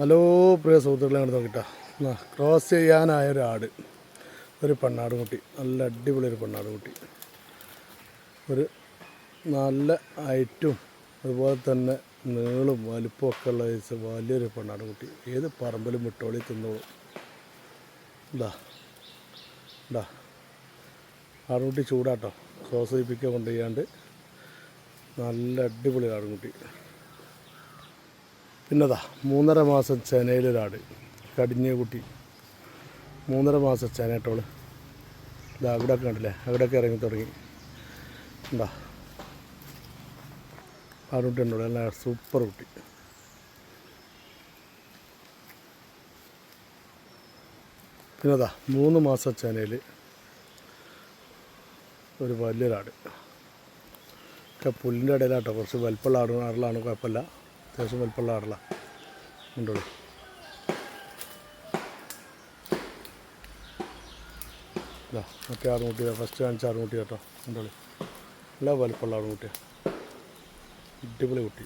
Hello പ്രിയ സുഹൃത്തുക്കളെ കണ്ട് നോക്കിട്ടാ. Cross ചെയ്യാനായ ഒരു ആട് ഒരു പെണ്ണാട് കുട്ടി. നല്ല അടിപൊളി ഒരു പെണ്ണാട് കുട്ടി. ഒരു നല്ല ഹൈറ്റും അതുപോലെ തന്നെ നീളും വലിപ്പവും ഒക്കെ ഉള്ള വലിയൊരു പെണ്ണാട് കുട്ടി. ഏത് പറമ്പിലും വിട്ടോളി തിന്നോളും. ഇതാ ഇതാ ആടുകുട്ടി ചൂടാട്ടോ. ക്രോസ് ചെയ്യിപ്പിക്കുക കൊണ്ടുപോയാണ്ട് നല്ല അടിപൊളി ആടുകുട്ടി പിന്നതാ മൂന്നര മാസം ചെനയിലൊരാട് കടിഞ്ഞ കുട്ടി മൂന്നര മാസം ചെനയിട്ടോൾ ഇതാ അവിടെയൊക്കെ കണ്ടില്ലേ അവിടെയൊക്കെ ഇറങ്ങി തുടങ്ങി. എന്താ ആടുകുട്ടി ഉണ്ടോ നല്ല സൂപ്പർ കുട്ടി. പിന്നതാ മൂന്ന് മാസം ചെനയിൽ ഒരു വലിയൊരാട്. ഒക്കെ പുല്ലിന്റെ ഇടയിലാട്ടോ കുറച്ച് വലിപ്പമുള്ള ആടുകളാണ് കുഴപ്പമില്ല. അത്യാവശ്യം വലിപ്പമുള്ള ആടലാണ് ഉണ്ടോളൂ ഇതാ മറ്റേ ആടുമുട്ടി ഫസ്റ്റ് കാണിച്ച ആടുമുട്ടി കേട്ടോ ഉണ്ടോളൂ നല്ല വലിപ്പമുള്ള ആടുമുട്ടിയാണ് അടിപൊളി കുട്ടി.